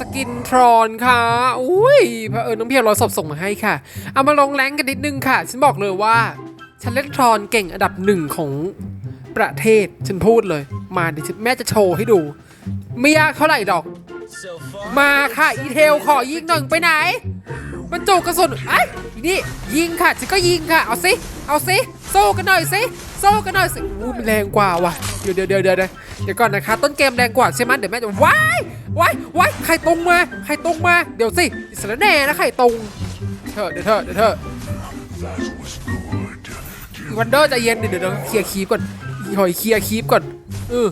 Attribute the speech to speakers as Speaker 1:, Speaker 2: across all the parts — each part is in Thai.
Speaker 1: สกินทรอนค่ะ อุ้ยพระเผอิญน้องเพียวรอยศพส่งมาให้ค่ะ เอามาลงแรงกันนิดนึงค่ะ ฉันบอกเลยว่า ฉันเล่นทรอนเก่งอันดับหนึ่งของประเทศ ฉันพูดเลย มาเดี๋ยวแม่จะโชว์ให้ดู ไม่ยากเท่าไหร่ดอก มาค่ะ อีเทลขอยิงหน่อยไปไหน มันจูกระสุนไอ้นี่ยิงค่ะ ฉันก็ยิงค่ะ เอาสิ เอาสิ โซ่กันหน่อยสิ โซ่กันหน่อยสิอู้มันแรงกว่าว่ะ เดี๋ยวเดี๋ยวเดี๋ยวเดี๋ยวเดี๋ยวก่อนนะคะ ต้นเกมแรงกว่าใช่ไหมเดี๋ยวแม่จะว้าย ว้ายว้ายใครตรงมาใครตรงมา เดี๋ยวสิสระแน่นะใครตรงเธอเดี๋ยวเธอเดี๋ยวเธอวันเดอร์ใจเย็นเดี๋ยวเดี๋ยวเดี๋ยวเคลียร์คีบก่อนหอยเคลียร์คีบก่อนเออ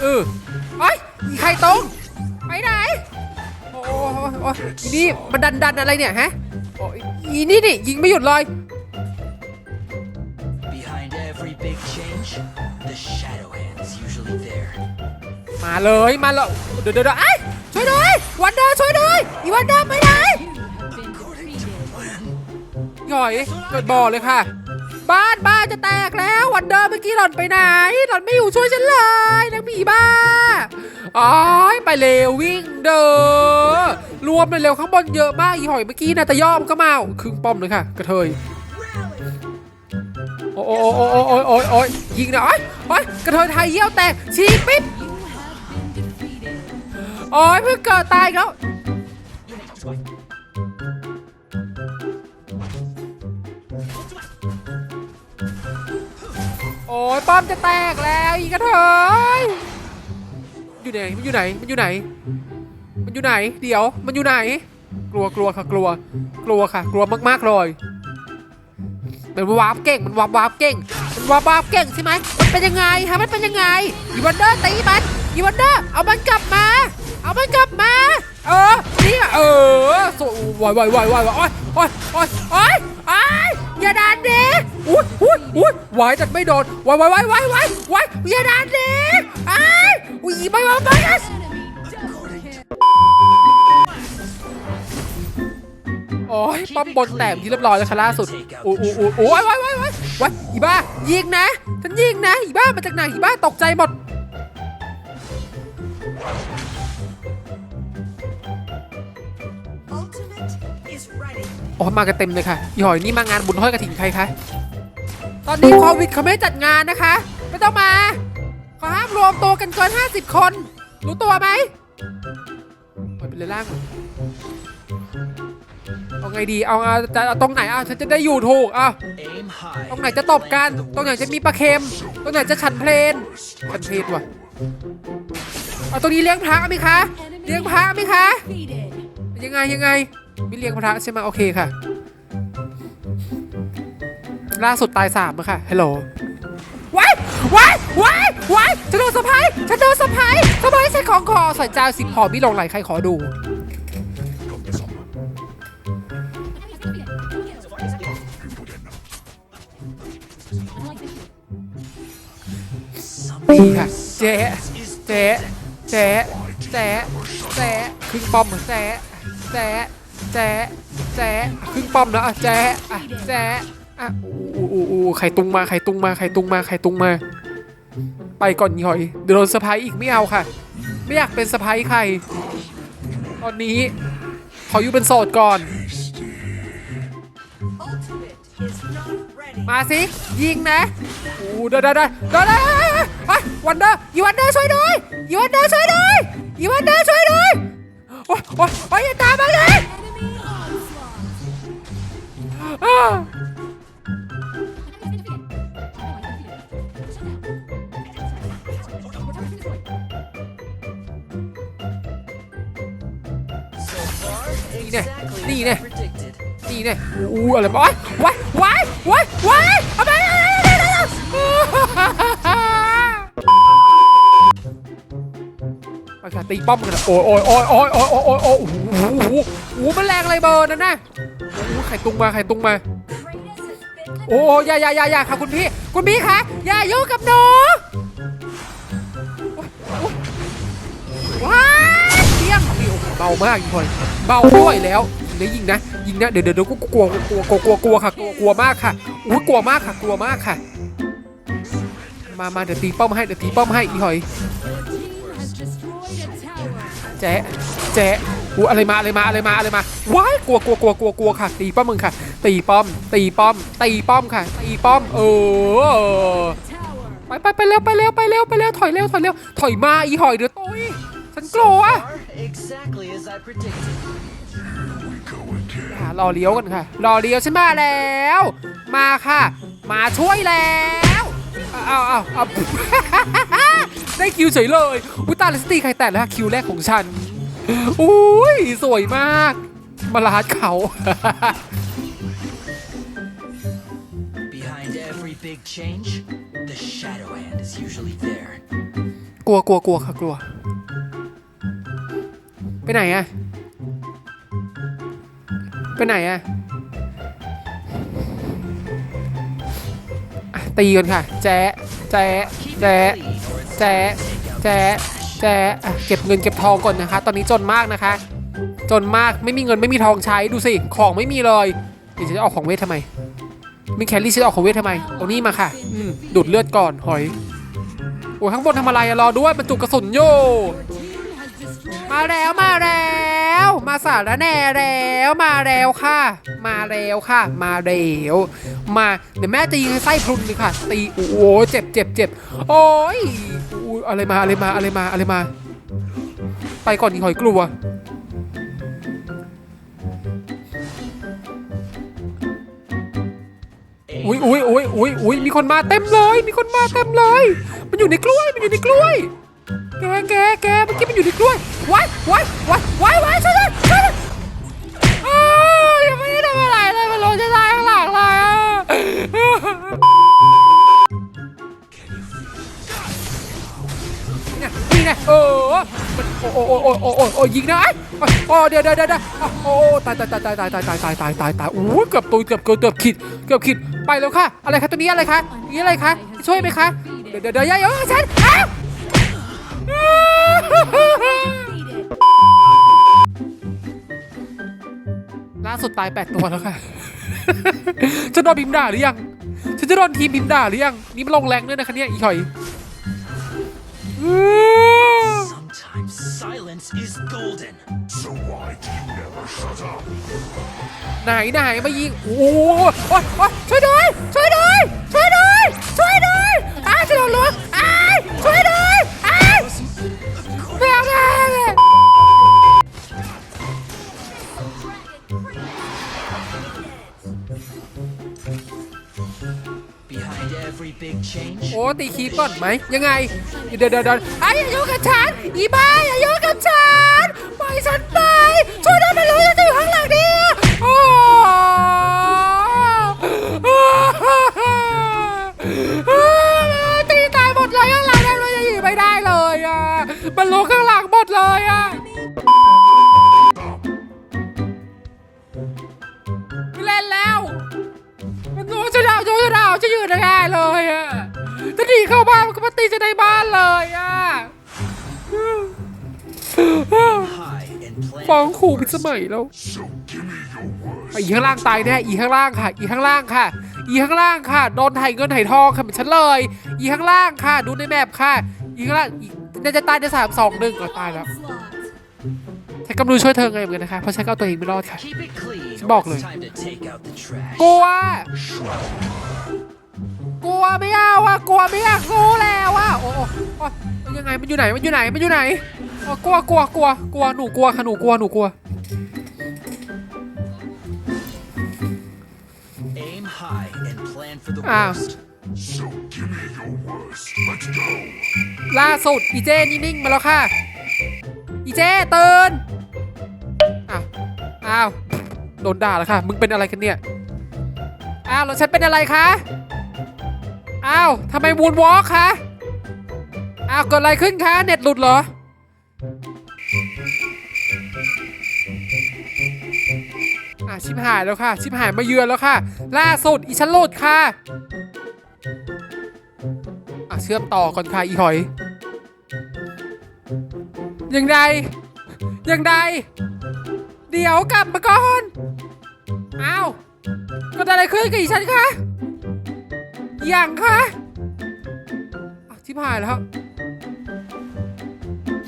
Speaker 1: เออไอ้ยอีใครตรงไปไหนโอ้โหอีนี่มันดันดันอะไรเนี่ยฮะโอ้ยอีนี่นี่ยิงไม่หยุดเลย มาเลยมาเลยเดี๋ยวเดี๋ยวเดี๋ยวไอ้ช่วยด้วยวันเดอร์ช่วยด้วยอีวันเดอร์ไปไหนหย่อยเกิดบ่อเลยค่ะ บ้านบ้านจะแตกแล้ววันเดอร์เมื่อกี้หล่อนไปไหน หล่อนไม่อยู่ช่วยฉันเลยนางผีบ้าอ๋อยไปเร็ววิ่งเด้อรวมเลยเร็วข้างบนเยอะมากอีหอยเมื่อกี้นะแต่ย่อมก็มาครึ่งป้อมเลยค่ะ กระเทยโอ้โอ้โอ้โอ้โอ้โอ้โอ้ยยิงนะโอ้ยโอ้ยกระเทยไทยเยี่ยวแตกฉีปิ๊บ โอ้ยเพิ่งเกิดตายอีกแล้ว โอ้ยป้อมจะแตกแล้วอีกระเทยอยู่ไหนมันอยู่ไหนมันอยู่ไหน มันอยู่ไหน เดี๋ยว มันอยู่ไหน กลัวกลัวค่ะกลัว กลัวค่ะ กลัวมากๆเลยมันวาร์ปเก่งมันวาร์ปวาร์ปเก่งมันวาร์ปวาร์ปเก่งใช่ไหมมันเป็นยังไงฮะมันเป็นยังไงอีวันเดอร์ตีมันอีวันเดอร์เอามันกลับมา เอามันกลับมา เออนี่อเออโซ่วายวายวายวายวายโอ้ยโอ้ยโอ้ยโอ้ยโอ้ยอย่าดันดิอุ้ยอุ้ยอุ้ยวายแต่ไม่โดนวายวายวายวายวายวายอย่าดันดิไอ้ยอุ้ยไม่ไม่ไม่ไม่โอ้ยป้อมบนแตกที่เรียบร้อยแล้วค่ะล่าสุดโอ้โอ้โอ้โอ้ยว้ยว้ยว้ยว้ยอีบ้ายิงนะ ฉันยิงนะ อีบ้ามาจากไหนอีบ้าตกใจหมด
Speaker 2: Ultimate is ready.
Speaker 1: โอ้มากันเต็มเลยค่ะหอยนี่มางานบุญห้อยกระถิ่นใครคะ ตอนนี้โควิดเขาไม่จัดงานนะคะ ไม่ต้องมา ขอห้ามรวมตัวกันเกิน 50 คน รู้ตัวไหมปล่อยไปเลยล่างก่อนเอาไงดี เอาเอาจะเอาตรงไหนเอาฉันจะได้อยู่ถูกเอาตรงไหนจะตบกัน ตรงไหนจะมีปลาเค็ม ตรงไหนจะฉันเพลนฉันเพลนว่ะ เอาตรงนี้เลี้ยงพระไหมคะ เลี้ยงพระไหมคะ ยังไงยังไง ม่เลี้ยงพระใช่ไหมโอเคค่ะ ล่าสุดตายสามแล้วค่ะฮัลโหลว้ายว้ายว้ายว้ายฉันโดนสะพายฉันโดนสะพายสะพายใส่ของคอใส่จานสิบหอมีลงไหลใครขอดูนี่ค่ะเจ๊เจ๊เจ๊เจ๊เจ๊ครึ่งป้อมเจ๊เจ๊เจ๊ เจ๊ครึ่งป้อมแล้วอะเจ๊อะเจ๊อะอู้อู้อู้ไข่ตุงมาไข่ตุงมาไข่ตุงมาไข่ตุงมา ไปก่อนหน่อยเดี๋ยวโดนสะพายอีกไม่เอาค่ะ ไม่อยากเป็นสะพายใคร ตอนนี้ขออยู่เป็นโสดก่อน มาสิยิงนะโอ้เด้อเด้อเด้อเด้อเด้อไปวันเดอร์อีวันเดอร์ช่วยด้วยอีวันเดอร์ช่วยด้วยอีวันเดอร์ช่วยด้วยโอ้ยโอ้ยโอ้ยอย่าตามมาเลย อะไรวะวะวะวะวะอะไรไปค่ะตีป้อมกันโอ้ยโอ้ยโอ้ยโอ้ยโอ้ยโอ้ยโอ้ยโอ้โหโอ้โหมันแรงอะไรเบอร์นั่นน่ะโอ้ไข่ตุงมาไข่ตุงมาโอ้ยอย่าอย่าอย่าอย่าค่ะคุณพี่ คุณพี่คะอย่ายุ่งกับหนูว้าเที่ยงพี่โอ้เบามากอีกคนเบาด้วยแล้ว นะยิงนะยิงนะเดี๋ยวเดี๋ยวกูกลัวกลัวกลัวกลัวกลัวค่ะกลัวกลัวมากค่ะอุ้ยกลัวมากค่ะ กลัวมากค่ะ มามาเดี๋ยวตีป้อมให้เดี๋ยวตีป้อมให้อีหอยแจ๊ะแจ๊ะอูอะไรมาอะไรมาอะไรมาอะไรมาว้ายกลัวกลัวกลัวกลัวกลัวค่ะ ตีป้อมมึงค่ะ ตีป้อม ตีป้อม ตีป้อมค่ะ ตีป้อม เออไปไปไปเร็วไปเร็วไปเร็วไปเร็วถอยเร็วถอยเร็วถอยมาอีหอยเดี๋ยวตุยฉันกลัว อะรอเลี้ยวกันค่ะ รอเลี้ยวฉันมาแล้ว มาค่ะ มาช่วยแล้วเอาเอาเอา ได้คิวเฉยเลยอุยตายแล้วสตีใครแตะแล้วคิวแรกของฉันอุ้ยสวยมาก มาลาดเขา
Speaker 3: Behind every big change, the shadow hand is usually there.
Speaker 1: กลัวกลัวกลัวค่ะกลัว ไปไหนอะ ไปไหนอะตีกันค่ะ แจ๊ะแจ๊ะแจ๊ะแจ๊ะแจ๊ะแจ๊ะเก็บเงินเก็บทองก่อนนะคะ ตอนนี้จนมากนะคะ จนมากไม่มีเงินไม่มีทองใช้ดูสิ ของไม่มีเลยเดี๋ยวฉันจะเอาของเวททำไมมีแคลรี่ฉันจะเอาของเวททำไมเอานี่มาค่ะอืมดูดเลือดก่อนหอยโอ้ยข้างบนทำอะไรอะรอด้วยบรรจุกระสุนโยมาแล้วมาแล้ว มาสารแน่แล้วมาแล้วค่ะ มาแล้วค่ะ มาแล้วมาเดี๋ยวแม่จะยิงให้ไส้พรุนเลยค่ะ ตีโอ้โหเจ็บเจ็บเจ็บโอ้ยอะไรมาอะไรมาอะไรมาอะไรมา ไปก่อนอีหอยกลัวอุ้ยอุ้ยอุ้ยอุ้ยอุ้ยมีคนมาเต็มเลย มีคนมาเต็มเลย มันอยู่ในกล้วย มันอยู่ในกล้วย แกแกแกเมื่อกี้มันอยู่ในกล้วย ว้ายว้ายว้ายว้ายว้ายช่วยด้วยช่วยด้วยอ้าวยังไม่ได้ทำอะไรเลยมันลงจะตายข้างหลังเลยอะเนี่ยนี่ไงเออมันโอ้โอ้โอ้โอ้โอ้โอ้ยิงนะไอ้โอ้เดี๋ยวเดี๋ยวเดี๋ยวโอ้ตายตายตายตายตายตายตายตายตายตายตายโอ้ยเกือบตัวเกือบเกือบเกือบขีดเกือบขีดไปแล้วค่ะ อะไรคะตัวนี้อะไรคะนี่อะไรคะช่วยไหมคะเดี๋ยวเดี๋ยวเดี๋ยวยายเออฉันอ้าว สุดตาย8ตัวแล้วค่ะจะโดนบิมด่าหรือยัง ฉันจะโดนทีมบิมด่าหรือยัง นี่มันลงแรงด้วยนะคะเนี่ยอีหอย
Speaker 3: Sometimes silence is golden.
Speaker 1: ไหนไหนมายิง โอ้โหโอ๊ยโอ๊ยช่วยด้วย ช่วยด้วยช่วยด้วย โอ้ตีคีบก่อนไหมยังไงเดี๋ยวเดี๋ยวเดี๋ยวไอ้อย่ายุ่งกับฉันอีบ้าอย่ายุ่งกับฉันปล่อยฉันไปช่วยด้วยไม่รู้จะอยู่ข้างหลังดิโอ้ตีตายหมดเลยข้างหลังได้เลยอยู่ไม่ได้เลยอะมันรู้ข้างหลังหมดเลยอะ เข้าบ้านมันก็มาตีจะในบ้านเลยอะ
Speaker 3: high and plan
Speaker 1: ฟ้อง
Speaker 3: for the
Speaker 1: ขู่พิ
Speaker 3: worst.
Speaker 1: สมัยแล้วอีข้างล่างตายแน่อีข้างล่างค่ะ อีข้างล่างค่ะ อีข้างล่างค่ะโดนไถ่เงินไถ่ทองค่ะเหมือนฉันเลย อีข้างล่างค่ะ ดูในแมปค่ะ อีข้างล่างอีน่าจะตายในสามสองหนึ่งก็ตายแล้ว
Speaker 2: onslaught.
Speaker 1: ฉันกำลังช่วยเธอไงเหมือนกันนะคะ เพราะฉันก็เอาตัวเองไม่รอดค่ะ
Speaker 3: Keep it clean, or
Speaker 1: Bọc
Speaker 3: it's
Speaker 1: rồi.
Speaker 3: time to take out the trash.
Speaker 1: กลัว กลัวไม่เอาอะกลัวไม่อยากสู้แล้วอะโอ้โอ้โอ้มันยังไงมันอยู่ไหนมันอยู่ไหนมันอยู่ไหนโอ้กลัวกลัวกลัวกลัวหนูกลัวค่ะหนูกลัวหนูกลัว
Speaker 3: Aim high and plan for the
Speaker 1: Ah.
Speaker 3: worst.
Speaker 1: ล่าสุดอีเจนิ่งๆมาแล้วค่ะ อีเจตื่นอ้าวอ้าวโดนด่าแล้วค่ะ มึงเป็นอะไรกันเนี่ยอ้าวแล้วฉันเป็นอะไรคะ อ้าวทำไมวูนวอล์กคะอ้าวเกิดอะไรขึ้นคะ เน็ตหลุดเหรอ อะชิบหายแล้วค่ะ ชิบหายมาเยือนแล้วค่ะ ล่าสุดอีฉันหลดค่ะ อะเชื่อมต่อก่อนค่ะอีหอย ยังไงยังไงเดี๋ยวกลับมาก่อน อ้าวเกิดอะไรขึ้นกับอีฉันคะ อยังคะอะชิบหายแล้ว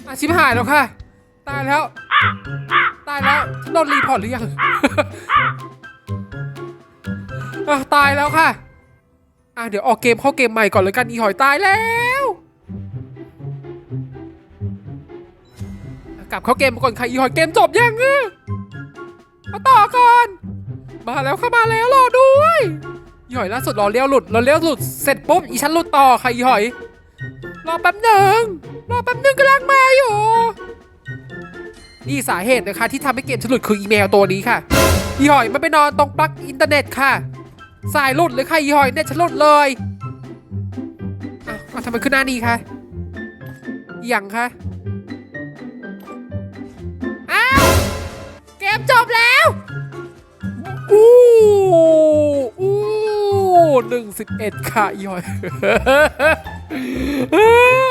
Speaker 1: อาชิบหายแล้วค่ะ ตายแล้ว ตายแล้วโดนรีพอร์ตหรือยังตายแล้วค่ะ อะเดี๋ยวออกเกมเข้าเกมใหม่ก่อนเลยกันอีหอยตายแล้วกลับเข้าเกมก่อนค่ะอีหอยเกมจบยังอะมาต่อก่อน มาแล้วค่ะมาแล้วรอด้วย หอยล่าสุดรอเลี้ยวหลุดรอเลี้ยวหลุดเสร็จปุ๊บอีฉันหลุดต่อค่ะอีหอย รอแป๊บหนึ่งรอแป๊บหนึ่งกำลังมาอยู่ นี่สาเหตุนะคะที่ทำให้เกมฉันหลุดคืออีเมลตัวนี้ค่ะอีหอยมันไปนอนตรงปลั๊กอินเทอร์เน็ตค่ะ สายหลุดเลยค่ะอีหอยเนี่ยฉันหลุดเลยอ้าวอ้าทำไมขึ้นหน้านี้คะอย่างคะอ้าวเกมจบแล้ว งสิบเอ็ดค่ะอีหอย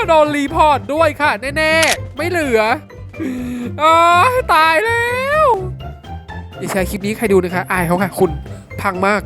Speaker 1: โดนรีพอร์ตด้วยค่ะแน่ๆ ไม่เหลืออ๋อตายแล้วอย่าแชร์คลิปนี้ให้ใครดูนะคะ อายเขาค่ะ คุณพังมาก